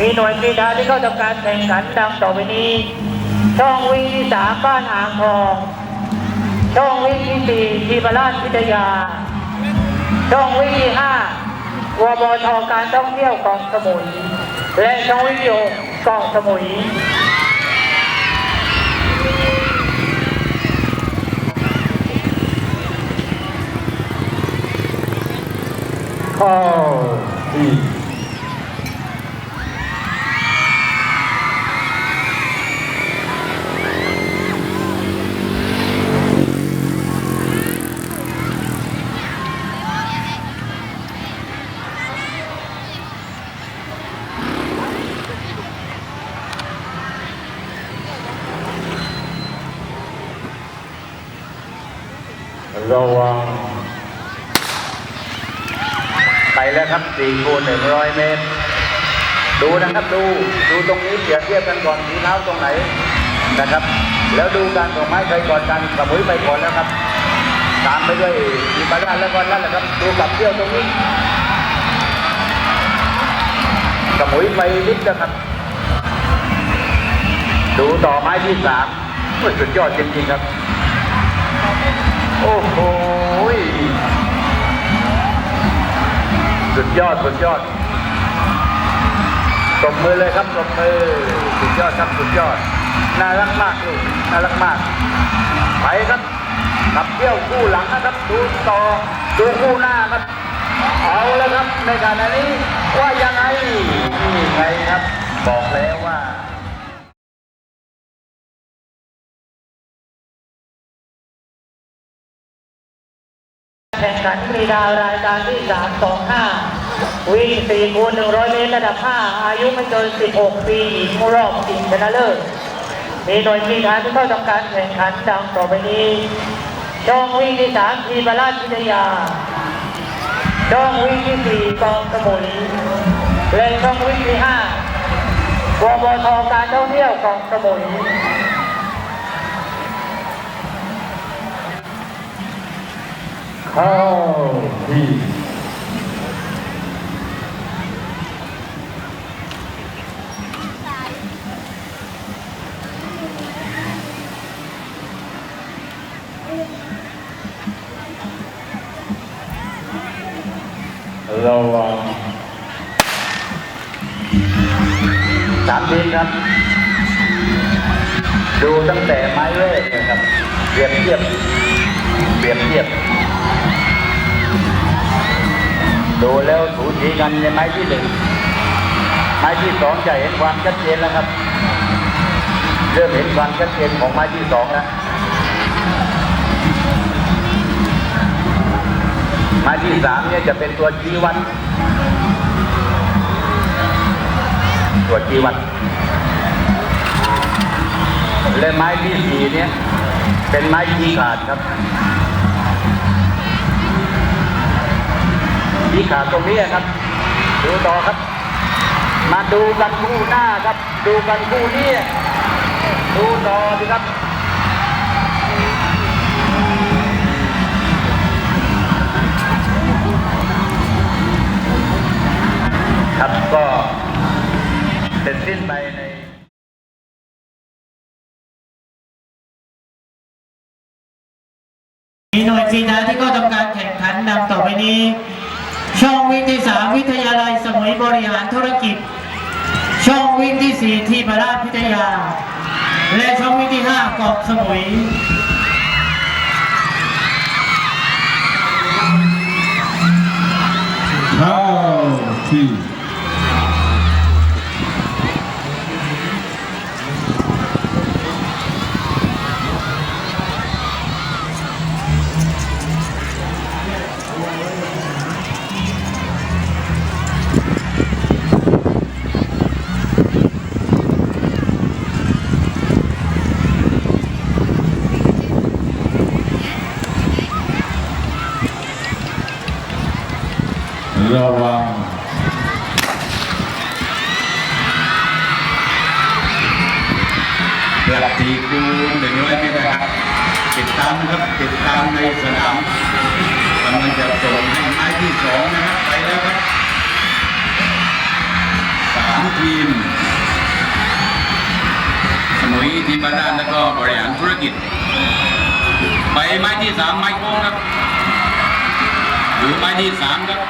มีหน่วยกีฬาที่เข้าทำการแข่งขันดังต่อไปนี้ ช่องวิ่งที่สามบ้านอ่างทอง ช่องวิ่งที่สี่ทีมราชวิทยา ช่องวิ่งที่ห้าวบทการท่องเที่ยวกองสมุย และช่องวิ่งที่หกกองสมุยข้าที่ ระวัง ไปแล้ว ครับ4คูณ100เมตร ดูนะครับดูดูตรงนี้เปรียบเทียบกันก่อนสีเท้าตรงไหนนะครับ แล้วดูการส่งไม้ใครก่อนกันสมุยไปก่อนแล้วครับ ตามไปด้วยอีบาราแล้วก็นั่นแหละครับ ดูกับเที่ยวตรงนี้สมุยไปนิดนะครับ ดูต่อไม้ที่สามสุดยอดจริงๆครับ โอ้โห สุดยอดสุดยอดตบมือเลยครับตบมือสุดยอดครับสุดยอดน่ารักมากลูกน่ารักมาก ไปครับขับเที่ยวคู่หลังนะครับ ดูต่อดูคู่หน้าครับ เอาแล้วครับในการนี้ว่ายังไงนี่ไงครับ บอกแล้ว ข่งขันกีฬารายการที่ 325 วิ่ง4คูณ100 เมตรระดับ 5 อายุไม่เกิน 16 ปีหญิงรอบชิงชนะเลิศมีหน่วยกีฬาที่เข้าทำการแข่งขันดังต่อไปนี้ช่องวิ่งที่ 3 ทีมราชวิทยาช่องวิ่งที่ 4 กองสมุยและช่องวิ่งที่5วบทการท่องเที่ยวกองสมุย เข้าที่ระวังสามทีมครับ ดูตั้งแต่ไม้แรกนะครับเปรียบเทียบเปรียบเทียบ ดูแล้วถูทีกันในไม้ที่หนึ่งไม้ที่สองจะเห็นความชัดเจนแล้วครับเริ่มเห็นความชัดเจนของไม้ที่สองแล้วไม้ที่สามเนี่ยจะเป็นตัวชี้วัดตัวชี้วัดและไม้ที่สี่เนี่ยเป็นไม้ชี้ขาดครับ ชี้ขาดตรงนี้ครับ ดูต่อครับ มาดูกันคู่หน้าครับ ดูกันคู่นี้ดูต่อสิครับครับก็เสร็จสิ้นไปในมีหน่วยกีฬาที่เข้าทำการแข่งขันดังต่อไปนี้ ช่องวิ่งที่สามวิทยาลัยสมุยบริหารธุรกิจ ช่ องวิ่งที่สี่ที่พราชพิทยา และช่องวิที่ห้าเกาะสมุยเข้าที่ ที่สองนะครับไปแล้วครับสามทีม สมุยทีมบ้านแล้วก็บริหารธุรกิจ ไปไม้ที่สามไม้โค้งครับ หรือไม้ที่สามครับ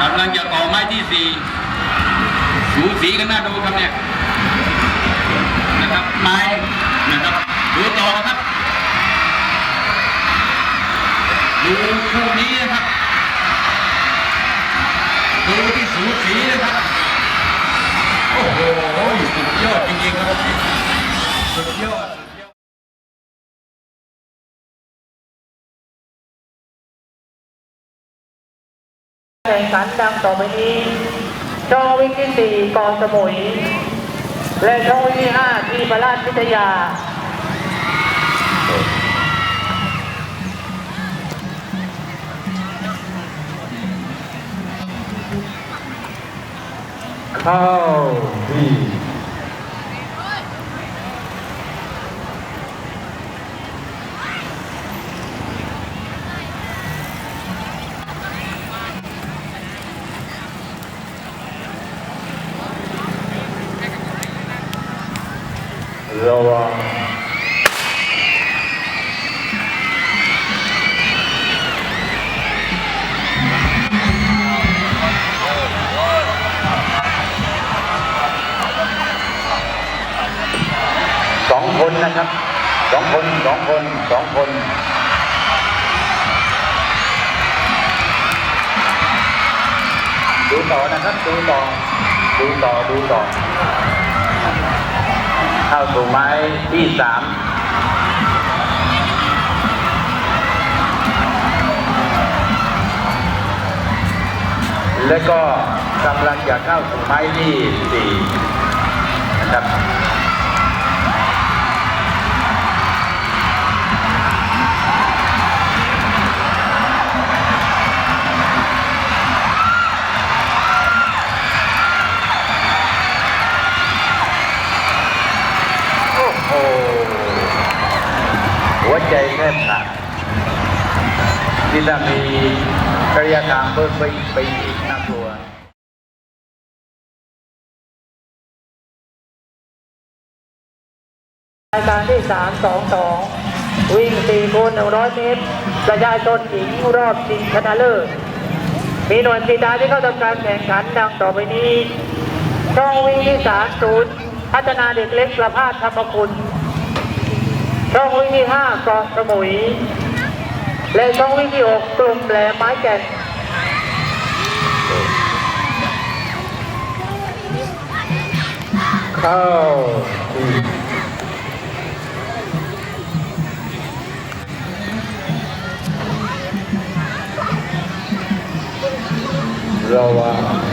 กำลังจะต่อไม้ที่สี่สูสีกันน่าดูครับเนี่ยนะครับไม้นะครับดูต่อนะครับดูคู่นี้นะครับดูที่สูสีนะครับ โอ้โหสุดยอดจริงๆครับสุดยอดแข่งขันดังต่อไปนี้ช่องวิ่งที่สี่กองสมุย และช่องวิ่งที่ห้าที่พระราชวิทยา เข้ ต่อนะครับดูต่อดูต่อดูต่อ เข้าสู่ไม้ที่สามและก็กำลังจะเข้าสู่ไม้ที่สี่ ถ้ามีกระยะทางเพิ่มไปไปอีกน่ากลัวรายการที่สามสองสองวิ่งสี่คูณหนึ่งร้อยเมตร ประชาชนหญิงรอบชิงชนะเลิศ มีหน่วยกีฬาที่เข้าทำการแข่งขันดังต่อไปนี้ช่องวิ่งที่สามศูนย์พัฒนาเด็กเล็กประภาสธรรมคุณช่องวิ่งที่ห้าเกาะสมุย และช่องวิ่งที่หกกลุ่มแหลมไม้แก่นเข้าระวัง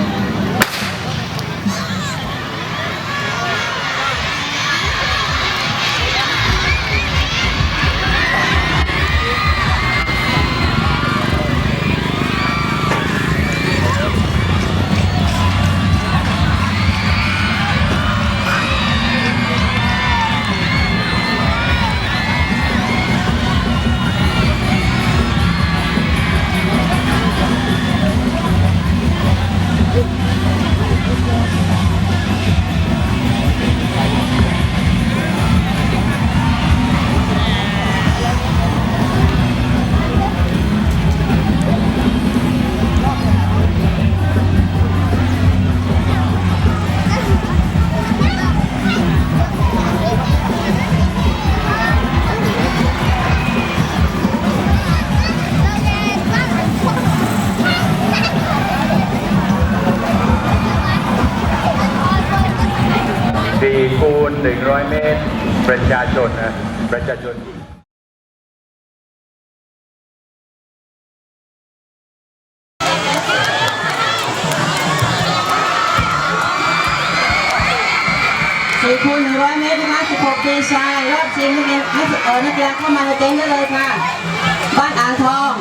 สี่คูณหนึ่งร้อยเมตรนะคะ16ปีชายรอบชิงนักเรียนนักกเอ่อนักกีฬาเข้ามาในเต็นท์ได้เลยค่ะ บ้านอ่างทอง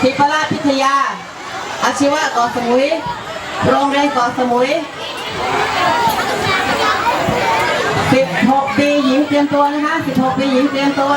พิพราชพิทยา อาชีวะกาะสมุย โรงเรียนกาะสมุย16ปีหญิงเตรียมตัวนะคะ16ปีหญิงเตรียมตัว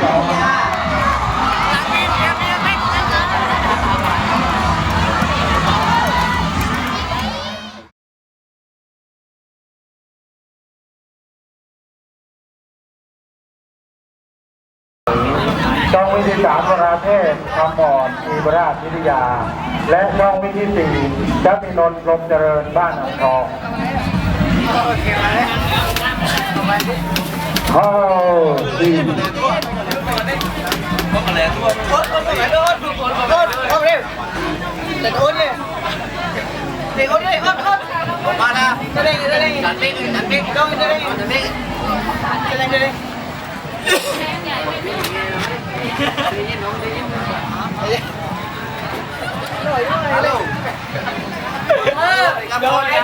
ช่องวิธีสามวราเทพคำอ่อนมีบราชวิทยา และช่องวิธีสี่จักรินนท์พรหมเจริญบ้านอ่างทองเข้าสี่โอ้พวก เสือเบอร์อย่า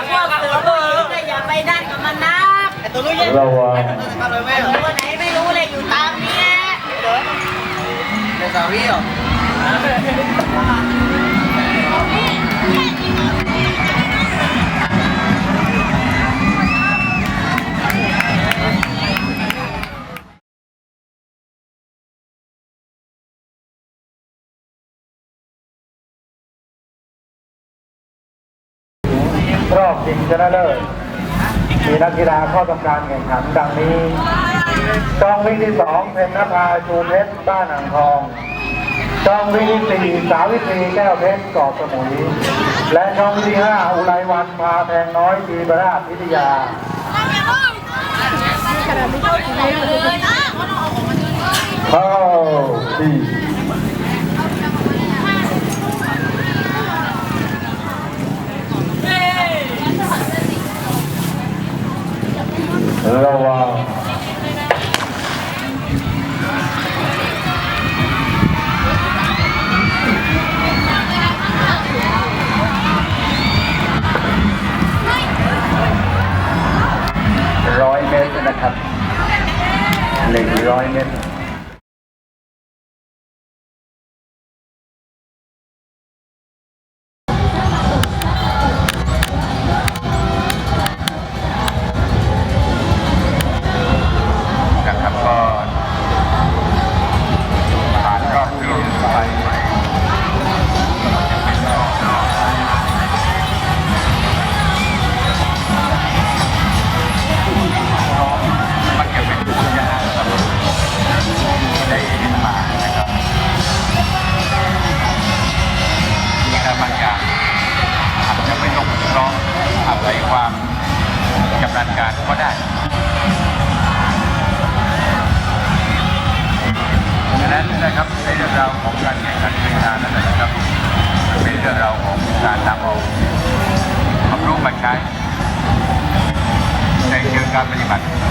รอบชิงชนะเลิศมีนักกีฬาเข้าทำการแข่งขันดังนี้ ช่องวิธีสองเพนนภาชูเพชรบ้านอ่างทองช่องวิธีสี่สาวิตรีแก้วเพชรเกาะสมุยและช่องวิธีห้าอุไรวันพาแพงน้อยจีบราชวิทยาเข้าสี่ระวัง การปฏิบัติ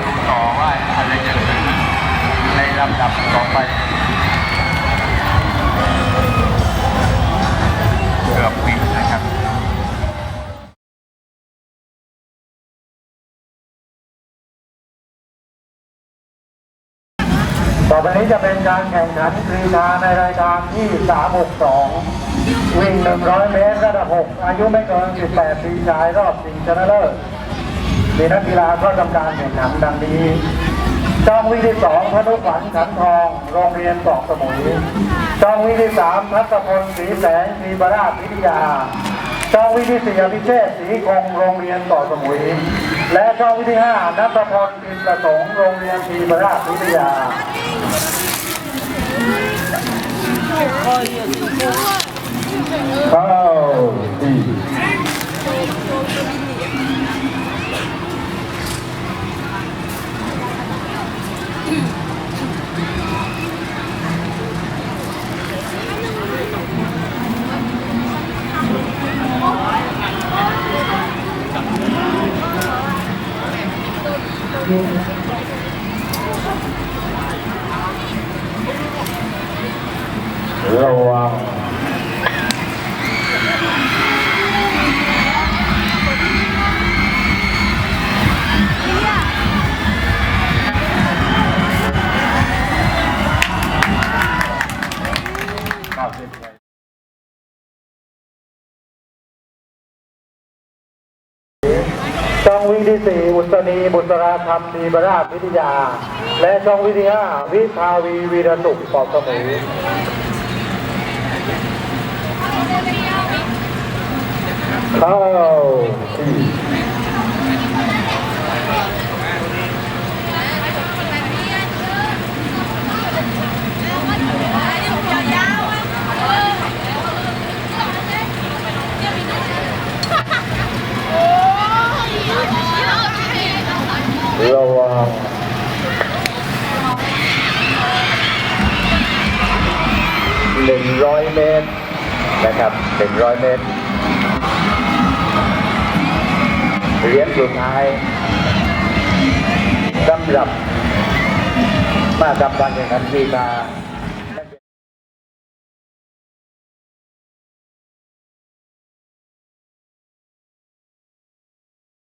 ดูต่อว่าอะไรจะเกิดขึ้นในลำดับต่อไป เกือบวินะครับต่อไปนี้จะเป็นการแข่งขันกรีฑาในรายการที่ 362 วิ่ง 100 เมตรระดับ 6 อายุไม่เกิน 18 ปีชายรอบชิงชนะเลิศ มีนักกีฬาก็ทำการแข่งขันดังนี้ช่องวิ่งที่2พนุขวัญขันทอง โรงเรียนเกาะสมุยช่องวิ่งที่3ทัศพลศรีแสงศรีบราชวิทยาช่องวิ่งที่4อภิเชษศรีคงโรงเรียนเกาะสมุย และช่องวิ่งที่5นัทพลอินประสงค์โรงเรียนศรีบราชวิทยาเข้าดี ช่องวิ่งที่สี่อุตนีบุตราธรรมดีบราชวิทยา และช่องวิทยาวิภาวีวีรสุขปอบสมุยเข้าที่ เมตรนะครับเป็นร้อยเมตร เหรียญสุดท้ายสำหรับมาทำการแข่งขันทีมา